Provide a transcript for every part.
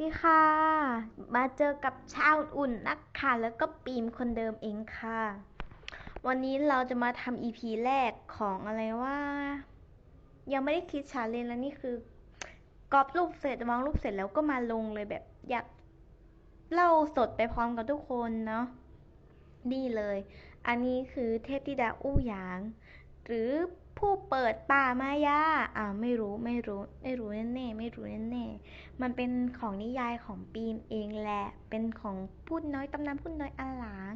ดีค่ะ มาเจอกับชาวอุ่นนักค่ะแล้วก็ปีมคนเดิมเองค่ะ วันนี้เราจะมาทำ EP แรกของอะไรว่า ยังไม่ได้คิดชาเลนแล้วนี่คือกรอบรูปเสร็จวางรูปเสร็จแล้วก็มาลงเลยแบบอยากเล่าสดไปพร้อมกับทุกคนเนาะนี่เลย อันนี้คือเทพธิดาอู้หยาง หรือ ผู้เปิดป่ามายาอ่าไม่รู้ไม่รู้ไม่รู้แน่ๆไม่รู้แน่ๆมันเป็นของนิยายของปีมเองแหละ เป็นของพูดน้อยตำนานพูดน้อยอาหลาง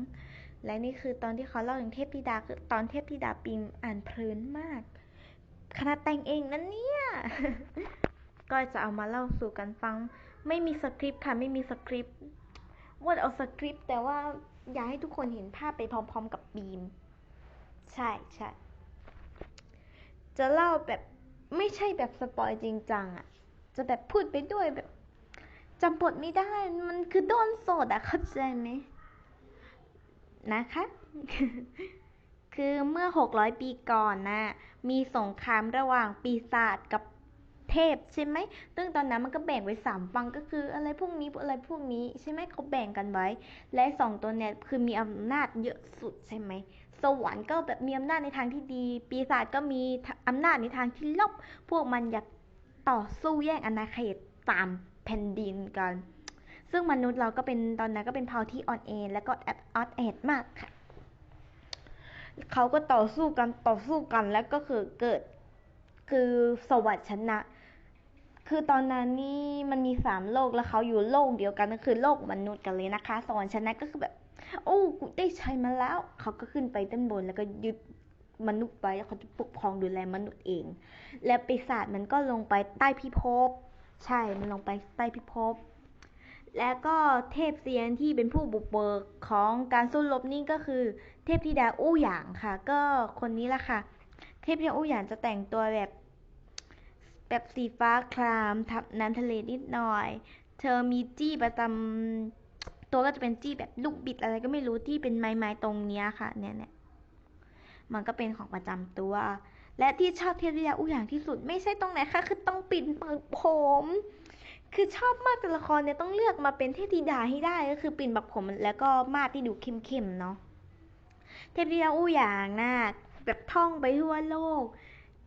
และนี่คือตอนที่เขาเล่าถึงเทพธิดาคือตอนเทพธิดาปีมอ่านเพลินมากขนาดแต่งเองนั่นเนี่ยก็จะเอามาเล่าสู่กันฟัง ไม่มีสคริปต์ค่ะไม่มีสคริปต์ว่าเอาสคริปต์แต่ว่าอยากให้ทุกคนเห็นภาพไปพร้อม ๆ กับบีม ใช่ใช่ จะเล่าแบบไม่ใช่แบบสปอยจริงจังอะจะแบบพูดไปด้วยแบบจำบทไม่ได้ มันคือโดนสดอะเข้าใจไหมนะคะ คือเมื่อหกร้อยปีก่อนนะมีสงครามระหว่างปีศาจกับเทพใช่ไหม ซึ่งตอนนั้นมันก็แบ่งไว้สามฝั่งก็คืออะไรพวกนี้อะไรพวกนี้ใช่ไหมเขาแบ่งกันไว้ และสองตัวเนี่ยคือมีอำนาจเยอะสุดใช่ไหม สวรรค์ก็แบบมีอำนาจในทางที่ดี ปีศาจก็มีอำนาจในทางที่ลบ พวกมันอยากต่อสู้แย่งอาณาเขตตามแผ่นดินกัน ซึ่งมนุษย์เราก็เป็นตอนนั้นก็เป็นเผ่าที่อ่อนแอและก็แอดออดแอดมากค่ะ เขาก็ต่อสู้กันต่อสู้กันแล้วก็คือเกิดคือสวัสดิ์ชนะ คือตอนนั้นนี่มันมีสามโลกแล้วเขาอยู่โลกเดียวกันก็คือโลกมนุษย์กันเลยนะคะ สวรรค์ชนะก็คือแบบ โอ้กูได้ใช้มาแล้ว เขาก็ขึ้นไปด้านบนแล้วก็ยึดมนุษย์ไว้แล้วเขาจะปกครองดูแลมนุษย์เอง และปีศาจมันก็ลงไปใต้พิภพ ใช่ มันลงไปใต้พิภพ และก็เทพเซียนที่เป็นผู้บุกเบิกของการสู้รบนี่ก็คือ เทพธิดาอู้หยางค่ะ ก็คนนี้ละค่ะ เทพธิดาอู้หยางจะแต่งตัวแบบแบบสีฟ้าครามทับน้ำทะเลนิดหน่อย เธอมีจี้ประจำ ตัวก็จะเป็นจี้แบบลูกบิดอะไรก็ไม่รู้ที่เป็นไม้ๆตรงเนี้ยค่ะเนี่ยเนี่ยมันก็เป็นของประจำตัว และที่ชอบเทพธิดาอู้หยางที่สุดไม่ใช่ตรงไหนค่ะคือต้องปิดปากผม คือชอบมากแต่ละครเนี่ยต้องเลือกมาเป็นเทพธิดาให้ได้ก็คือปิ่นบักผมแล้วก็มาดที่ดูเข้มๆเนาะเทพธิดาอู้หยางนะแบบท่องไปทั่วโลก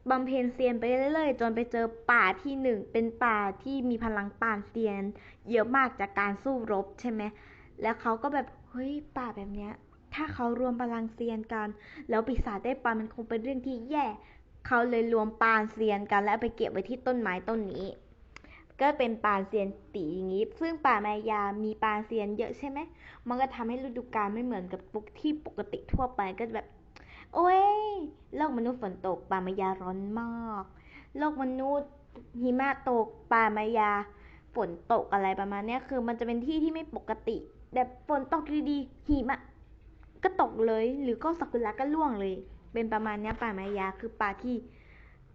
บำเพ็ญเซียนไปเรื่อยๆ จนไปเจอป่าที่หนึ่งเป็นป่าที่มีพลังปานเซียน เยอะมากจากการสู้รบใช่ไหม แล้วเขาก็แบบเฮ้ยป่าแบบเนี้ย ถ้าเขารวมพลังเซียนกัน แล้วปีศาจได้ปามันคงเป็นเรื่องที่แย่ เขาเลยรวมปานเซียนกัน แล้วไปเก็บไว้ที่ต้นไม้ต้นนี้ ก็เป็นปานเซียนตีอย่างนี้ ซึ่งป่ามายามีปานเซียนเยอะใช่ไหมมันก็ทำให้ฤดูกาลไม่เหมือนกับปุกที่ปกติทั่วไปก็แบบ โอ้ยโลกมนุษย์ฝนตกป่ามายาร้อนมากโลกมนุษย์หิมะตกป่ามายา ฝนตกอะไรประมาณนี้คือมันจะเป็นที่ที่ไม่ปกติ แบบฝนตกดีๆหิมะก็ตกเลย หรือก็สักุระก็ร่วงเลย เป็นประมาณนี้ป่ามายาคือป่าที่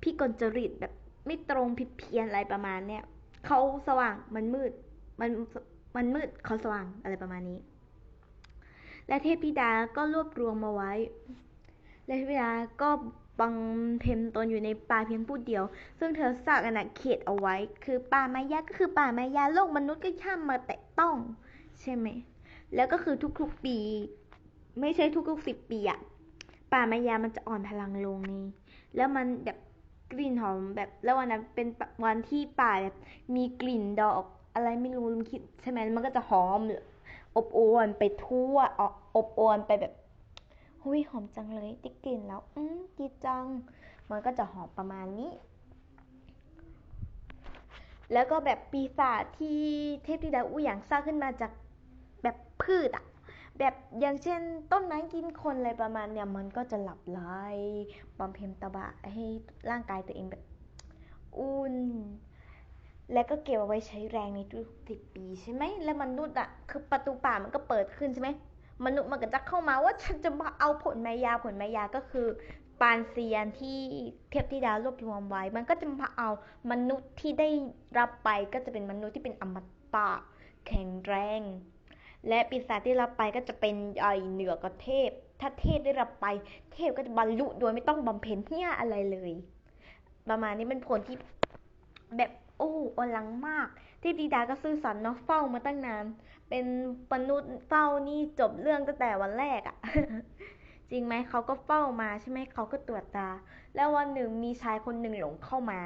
พี่กลจริตแบบไม่ตรงผิดเพี้ยนอะไรประมาณเนี้ยเขาสว่างมันมืด มันมันมืดเขาสว่างอะไรประมาณนี้ และเทพธิดาก็รวบรวมมาไว้ และเทพธิดาก็ บังเพ็ญตนอยู่ในป่าเพียงผู้เดียว ซึ่งเธอสร้างอาณาเขตเอาไว้ คือป่าไมายาก็คือป่าไมายาโลกมนุษย์ก็ห้ามมาแตะต้อง ใช่ไหม แล้วก็คือทุกๆปี ไม่ใช่ทุกๆสิบปีอะป่าไมายามันจะอ่อนพลังลงนี่แล้วมันแบบกลิ่นหอมแบบแล้ววันนั้นเป็นวันที่ป่าแบบมีกลิ่นดอกอะไรไม่รู้ลืมคิดใช่ไหมมันก็จะหอมอบอวนไปทั่วอบอวนไปแบบ หุยหอมจังเลยได้กลิ่นแล้ว อืมดีจัง มันก็จะหอมประมาณนี้ แล้วก็แบบปีศาจที่เทพธิดาอู้หยางสร้างขึ้นมาจากแบบพืชอะแบบอย่างเช่นต้นไม้กินคนอะไรประมาณเนี่ยมันก็จะหลับไหลบำเพ็ญตบะให้ร่างกายตัวเองแบบอุ่นและก็เก็บเอาไว้ใช้แรงในทุกสิบปีใช่ไหม แล้วมนุษย์อะคือประตูป่ามันก็เปิดขึ้นใช่ไหม มนุษย์มันก็จะเข้ามาว่าฉันจะมาเอาผลมายาผลมายาก็คือ ปานเซียนที่เทพธิดารวบรวมไว้ มันก็จะมาเอามนุษย์ที่ได้รับไปก็จะเป็นมนุษย์ที่เป็นอมตะแข็งแรง และปีศาจที่รับไปก็จะเป็นใหญ่เหนือกว่าเทพ ถ้าเทพได้รับไป เทพก็จะบรรลุโดยไม่ต้องบำเพ็ญเพี้ยอะไรเลย ประมาณนี้เป็นผลที่แบบ โอ้อลังมากเทพธิดาก็ซื่อสัตย์เนาะเฝ้ามาตั้งนาน เป็นมนุษย์เฝ้านี่จบเรื่องตั้งแต่วันแรกอะจริงไหมเขาก็เฝ้ามาใช่ไหมเขาก็ตรวจตา แล้ววันหนึ่งมีชายคนหนึ่งหลงเข้ามา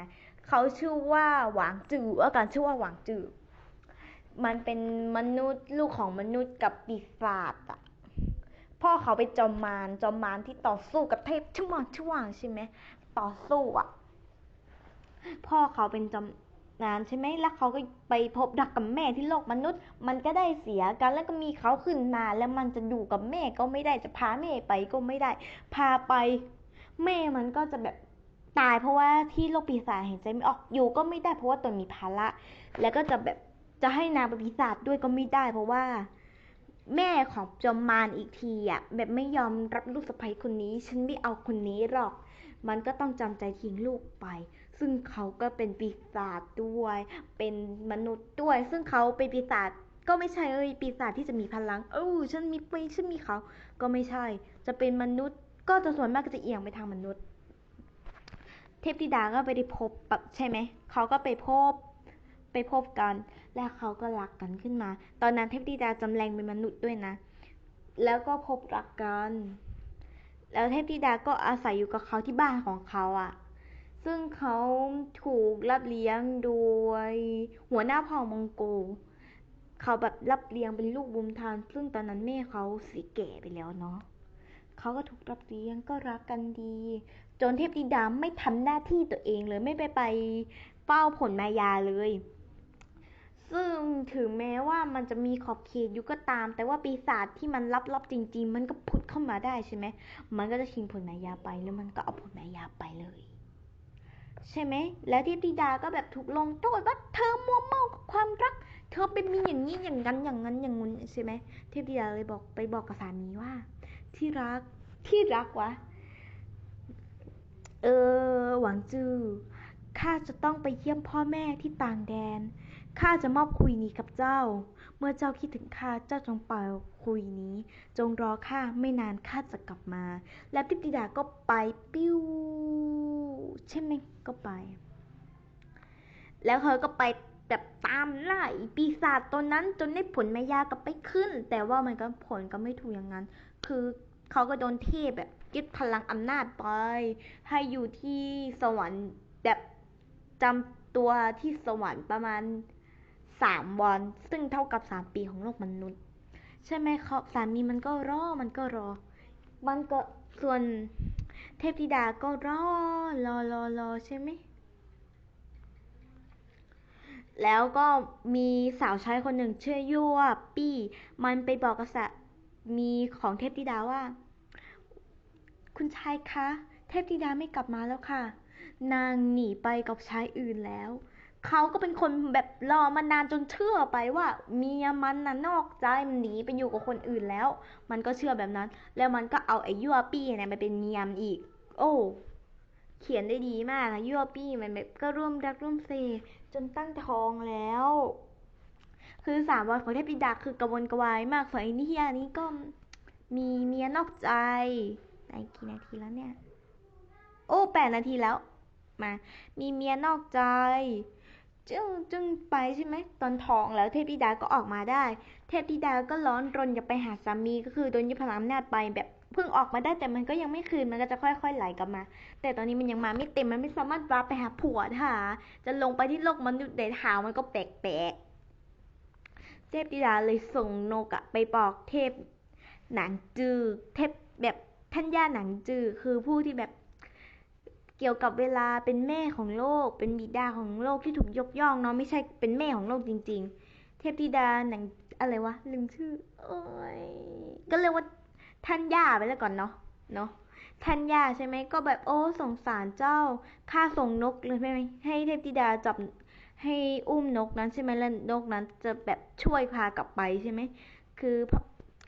เขาชื่อว่าหวางจืออาการชื่อว่าหวางจือมันเป็นมนุษย์ลูกของมนุษย์กับปีศาจอะพ่อเขาไปจอมมารจอมมารที่ต่อสู้กับเทพช่วงช่วงใช่ไหมต่อสู้อะพ่อเขาเป็นจอม มารใช่ไหมแล้วเขาก็ไปพบรักกับแม่ที่โลกมนุษย์ มันก็ได้เสียกันแล้วก็มีเขาขึ้นมา แล้วมันจะดูกับแม่ก็ไม่ได้จะพาแม่ไปก็ไม่ได้ พาไป แม่มันก็จะแบบตายเพราะว่าที่โลกปีศาจเห็นใจไม่ออกอยู่ก็ไม่ได้เพราะว่าตนมีภาระแล้วก็จะแบบจะให้นางเป็นปีศาจด้วยก็ไม่ได้ เพราะว่า แม่ของจอมมารอีกทีอะแบบไม่ยอมรับลูกสะใภ้คนนี้ ฉันไม่เอาคนนี้หรอก มันก็ต้องจำใจทิ้งลูกไป ซึ่งเขาก็เป็นปีศาจด้วย เป็นมนุษย์ด้วย ซึ่งเขาเป็นปีศาจก็ไม่ใช่เอ้ยปีศาจที่จะมีพลัง เออฉันมีไปฉันมีเขา ก็ไม่ใช่ จะเป็นมนุษย์ ก็จะส่วนมากก็จะเอียงไปทางมนุษย์ เทพธิดาก็ไปได้พบแบบใช่ไหม เขาก็ไปพบไปพบกัน และเขาก็รักกันขึ้นมา ตอนนั้นเทพธิดาจำแรงเป็นมนุษย์ด้วยนะ แล้วก็พบรักกัน แล้วเทพธิดาก็อาศัยอยู่กับเขาที่บ้านของเขาอะ่ะ ซึ่งเขาถูกรับเลี้ยงโดยหัวหน้าเผ่ามองโก เขาแบบรับเลี้ยงเป็นลูกบุญธรรมซึ่งตอนนั้นแม่เขาสีแก่ไปแล้วเนาะเขาก็ถูกรับเลี้ยงก็รักกันดี จนเทพธิดาไม่ทำหน้าที่ตัวเองเลยไม่ไปไปเฝ้าผลมายาเลย ซึ่งถึงแม้ว่ามันจะมีขอบเขตอยู่ก็ตาม แต่ว่าปีศาจที่มันลับๆจริง ๆ มันก็พุดเข้ามาได้ใช่ไหมมันก็จะชิงผลมายาไปแล้วมันก็เอาผลมายาไปเลย ใช่ไหม แล้วเทพธิดาก็แบบถูกลงโทษว่าเธอมัวเมากับความรัก เธอเป็นมีอย่างนี้อย่างนั้นอย่างนั้นอย่างงู้นใช่ไหมเทพธิดาเลยบอกไปบอกกับสามีว่า ที่รักที่รักวะ เออ หวังจือข้าจะต้องไปเยี่ยมพ่อแม่ที่ต่างแดน ข้าจะมอบคุยนี้กับเจ้า เมื่อเจ้าคิดถึงข้าเจ้าจงเป่าคุยนี้ จงรอข้าไม่นานข้าจะกลับมา แล้วทิพธิดาก็ไปปิ้วใช่ไหมก็ไป แล้วเขาก็ไปแบบตามไล่ปีศาจตนนั้นจนได้ผลมายากลับไปขึ้น แต่ว่ามันก็ผลก็ไม่ถูกอย่างนั้น คือเขาก็โดนเทพแบบยึดพลังอำนาจไป ให้อยู่ที่สวรรค์แบบจำตัวที่สวรรค์ประมาณ สามวัน ซึ่งเท่ากับสามปีของโลกมนุษย์ ใช่ไหมเขาสามีมันก็รอ มันก็รอ มันก็ส่วนเทพธิดาก็รอรอรอรอใช่ไหม แล้วก็มีสาวใช้คนหนึ่งชื่อยั่วปี้ มันไปบอกกษัตริย์มีของเทพธิดาว่า คุณชายคะ เทพธิดาไม่กลับมาแล้วค่ะ นางหนีไปกับชายอื่นแล้ว เขาก็เป็นคนแบบรอมานานจนเชื่อไปว่า เมียมันน่ะนอกใจมันหนีไปอยู่กับคนอื่นแล้ว มันก็เชื่อแบบนั้น แล้วมันก็เอาไอ้ยั่วปี้เนี่ยมาเป็นเมียมอีก โอ้เขียนได้ดีมากอะยั่วปี้มันแบบก็ร่วมรักร่วมเซจนตั้งท้องแล้ว คือสามวันของเทพธิดาคือกระวนกระวายมากส่วนไอ้นี่อันนี้ก็มีเมียนอกใจไหนกี่นาทีแล้วเนี่ย โอ้แปดนาทีแล้วมา มีเมียนอกใจ จึงจึงไปใช่ไหมตอนท้องแล้วเทพธิดาก็ออกมาได้ เทพธิดาก็ร้อนรนอยากไปหาสามีก็คือโดนยึดพลังอำนาจไปแบบเพิ่งออกมาได้แต่มันก็ยังไม่คืนมันก็จะค่อยๆไหลกลับมา แต่ตอนนี้มันยังมาไม่เต็มมันไม่สามารถวาร์ปไปหาผัวหาจะลงไปที่โลกมนุษย์เดทหามันก็แปลกๆเทพธิดาเลยส่งโนกะไปบอกเทพหนังจือเทพแบบท่านย่าหนังจือคือผู้ที่แบบ เกี่ยวกับเวลาเป็นแม่ของโลก เป็นบิดาของโลกที่ถูกยกย่องเนาะไม่ใช่เป็นแม่ของโลกจริง ๆ เทพธิดาหนังอะไรวะลืมชื่อโอ้ยก็เรียกว่าท่านย่าไปแล้วก่อนเนาะเนาะท่านย่าใช่ไหมก็แบบโอ้สงสารเจ้าข้าส่งนกเลยใช่ไหมให้เทพธิดาจับให้อุ้มนกนั้นใช่ไหมแล้วนกนั้นจะแบบช่วยพากลับไปใช่ไหมคือ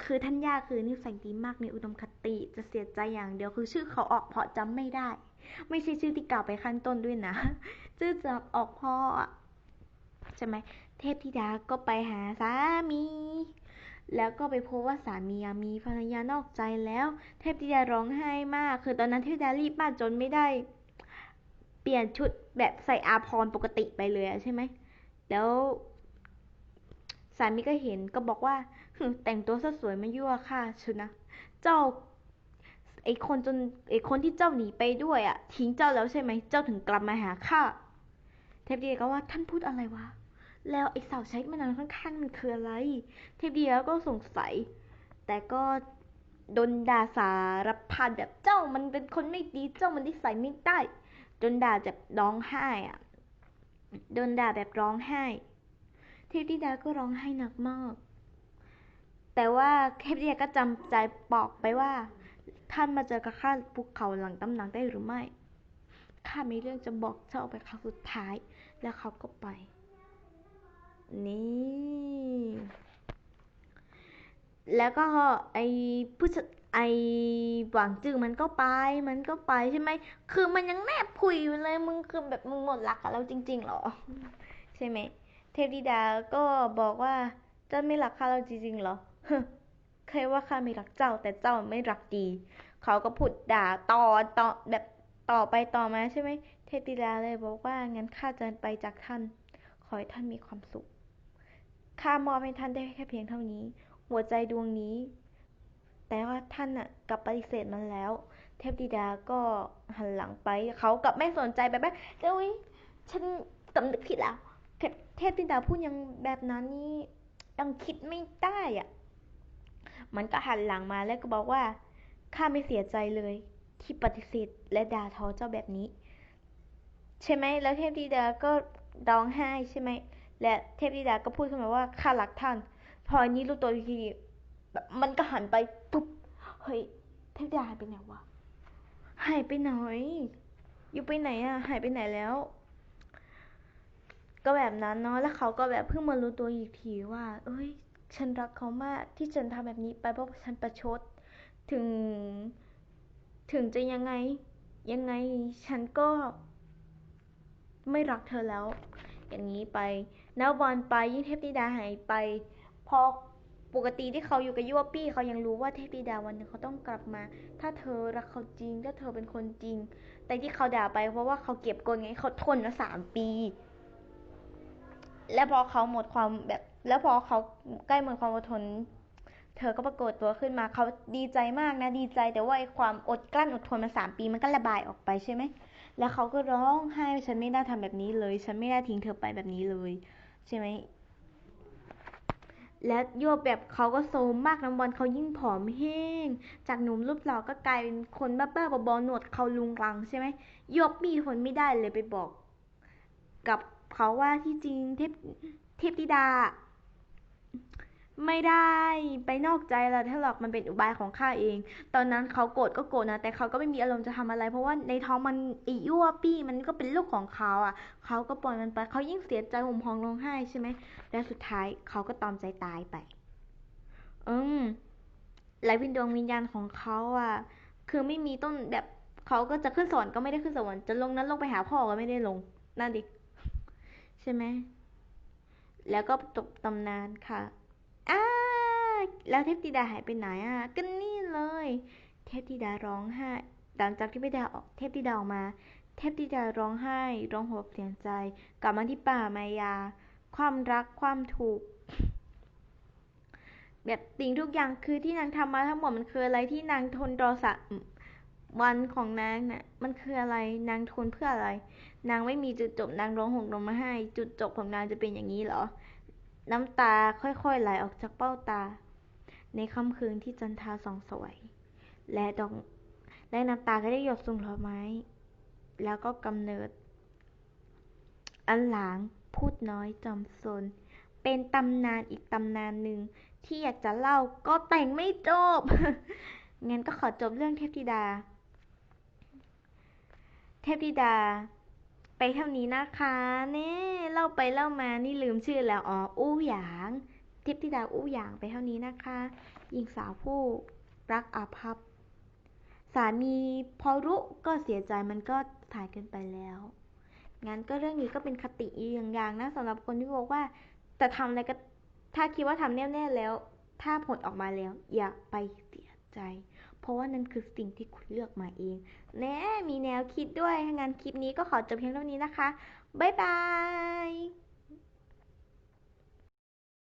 คือท่านย่าคือนิสัยดีมากในอุดมคติจะเสียใจอย่างเดียวคือชื่อเขาออกเพราะจำไม่ได้ ไม่ใช่ชื่อที่กล่าวไปขั้นต้นด้วยนะชื่อจะออกพ่อใช่ไหมเทพธิดาก็ไปหาสามี แล้วก็ไปพบว่าสามีมีภรรยานอกใจแล้ว เทพธิดาร้องไห้มาก คือตอนนั้นเทพธิดารีบมากจนไม่ได้ เปลี่ยนชุดแบบใส่อาภรปกติไปเลยใช่ไหมแล้วสามีก็เห็นก็บอกว่าแต่งตัวซะสวยมายั่วค่ะชุนะ เจ้า ไอคนจนไอคนที่เจ้าหนีไปด้วยอะทิ้งเจ้าแล้วใช่ไหมเจ้าถึงกลับมาหาข้าเทพเดียก็ว่าท่านพูดอะไรวะแล้วไอเสาใช้มานานข้างๆมันคืออะไร เทพเดียก็สงสัย แต่ก็โดนด่าสารพัดแบบเจ้ามันเป็นคนไม่ดีเจ้ามันนิสัยไม่ได้โดนด่าแบบร้องไห้อะโดนด่าแบบร้องไห้ เทพธิดาก็ร้องไห้หนักมาก แต่ว่าเทพธิดาก็จำใจบอกไปว่า ท่านมาเจอกับข้าภูเขาหลังตำหนักได้หรือไม่ ข้ามีเรื่องจะบอกเจ้าไปครั้งสุดท้าย แล้วเขาก็ไป นี่ แล้วก็ไอผู้ชไอหวังจือมันก็ไป มันก็ไปใช่ไหม คือมันยังแนบพุยอยู่เลย มึงคือแบบมึงหมดรักกับเราจริง ๆ หรอ ใช่ไหม เทพธิดาก็บอกว่าเจ้าไม่รักข้าเราจริงๆหรอ คยว่าข้าไม่รักเจ้า แต่เจ้าไม่รักดีเขาก็พูดด่าต่อต่อแบบต่อไปต่อมาใช่ไหมเทพธิดาเลยบอกว่างั้นข้าจะไปจากท่าน ขอให้ท่านมีความสุขข้ามอบให้ท่านได้แค่เพียงเท่านี้ หัวใจดวงนี้ แต่ว่าท่านน่ะกลับปฏิเสธมันแล้ว เทพธิดาก็หันหลังไปเขากลับไม่สนใจแบบว่าเอ้ยฉันสำนึกผิดแล้วเทพธิดาพูดยังแบบนั้นนี่ยังคิดไม่ได้อะ มันก็หันหลังมาแล้วก็บอกว่า ข้าไม่เสียใจเลย ที่ปฏิเสธและด่าทอเจ้าแบบนี้ ใช่ไหม แล้วเทพธิดาก็ร้องไห้ใช่ไหม และเทพธิดาก็พูดขึ้นมาว่าข้ารักท่าน พออันนี้รู้ตัวทีแบบมันก็หันไปปุ๊บ เฮ้ย เทพธิดาหายไปไหนวะ หายไปไหน อยู่ไปไหนอะหายไปไหนแล้ว ก็แบบนั้นเนาะ แล้วเขาก็แบบเพิ่งมารู้ตัวอีกทีว่า เอ้ย ฉันรักเขามากที่ฉันทำแบบนี้ไปเพราะฉันประชด ถึง ถึงจะยังไง ยังไงฉันก็ไม่รักเธอแล้ว อย่างนี้ไปนับวันไปยิ่งเทพธิดาหายไป พอปกติที่เขาอยู่กับยุวปี้เขายังรู้ว่าเทพธิดาวันหนึ่งเขาต้องกลับมา ถ้าเธอรักเขาจริง ถ้าเธอเป็นคนจริง แต่ที่เขาด่าไปเพราะว่าเขาเก็บกดไงเขาทนมาสามปี และพอเขาหมดความแบบ แล้วพอเขาใกล้หมดความอดทน เธอก็ปรากฏตัวขึ้นมาเขาดีใจมากนะดีใจ แต่ว่าไอ้ความอดกลั้นอดทนมาสามปีมันก็ระบายออกไปใช่ไหมแล้วเขาก็ร้องไห้ฉันไม่น่าทำแบบนี้เลย ฉันไม่น่าทิ้งเธอไปแบบนี้เลย ใช่ไหมและโยบแบบเขาก็โซมมากน้ำวันเขายิ่งผอมแห้ง จากหนุ่มรูปหล่อก็กลายเป็นคนบ้าๆบอๆหนวดเขาลุงรังใช่ไหมโยบมีคนไม่ได้เลยไปบอก กับเขาว่าที่จริงเทพเทพธิดา ไม่ได้ไปนอกใจเราถ้าหรอกมันเป็นอุบายของข้าเอง ตอนนั้นเขาโกรธก็โกรธนะ แต่เขาก็ไม่มีอารมณ์จะทำอะไร เพราะว่าในท้องมันอ้ยั่วปี้มันก็เป็นลูกของเขาอะ เขาก็ปล่อยมันไป เขายิ่งเสียใจห่มพองร้องไห้ใช่ไหมแล้วสุดท้ายเขาก็ตอมใจตายไป อืมและวิญดวงวิญญาณของเขาอะ คือไม่มีต้นแบบเขาก็จะขึ้นสวรรค์ก็ไม่ได้ขึ้นสวรรค์จะลงนั้นลงไปหาพ่อก็ไม่ได้ลงนั่นดิใช่ไหมแล้วก็จบตำนานค่ะ อ้าแล้วเทพธิดาหายไปไหนอะก็นี่เลย เทพธิดาร้องไห้หลังจากที่เทพธิดาออกเทพธิดาออกมา เทพธิดาร้องไห้ ร้องโหยเสียงใจ กลับมาที่ป่ามายา ความรักความถูกแบบสิ่งทุกอย่างคือที่นางทำมาทั้งหมดมันคืออะไรที่นางทนรอสักวันของนางน่ะมันคืออะไรนางทนเพื่ออะไร นางไม่มีจุดจบนางร้องห่มร้องไห้ จุดจบของนางจะเป็นอย่างนี้เหรอ น้ำตาค่อยๆไหลออกจากเบ้าตา ในค่ำคืนที่จันทราส่องสวย และดอกและน้ำตาก็ได้หยดสุ่งดอไม้ แล้วก็กำเนิด อันหลางพูดน้อยจอมซนเป็นตำนานอีกตำนานหนึ่งที่อยากจะเล่าก็แต่งไม่จบ งั้นก็ขอจบเรื่องเทพธิดา เทพธิดา ไปเท่านี้นะคะเน่เล่าไปเล่ามานี่ลืมชื่อแล้วอ๋ออู้หยางเทพธิดาอู้หยางไปเท่านี้นะคะหญิงสาวผู้รักอาภัพสามีพอรู้ก็เสียใจมันก็ถ่ายเกินไปแล้วงั้นก็เรื่องนี้ก็เป็นคติอีกอย่างนะสำหรับคนที่บอกว่าจะทำอะไรก็ถ้าคิดว่าทำแน่ๆแล้ว ถ้าผลออกมาแล้ว อย่าไปเสียใจ เพราะว่านั่นคือสิ่งที่คุณเลือกมาเอง แน่มีแนวคิดด้วย งั้นคลิปนี้ก็ขอจบเพียงเท่านี้นะคะ บ๊ายบาย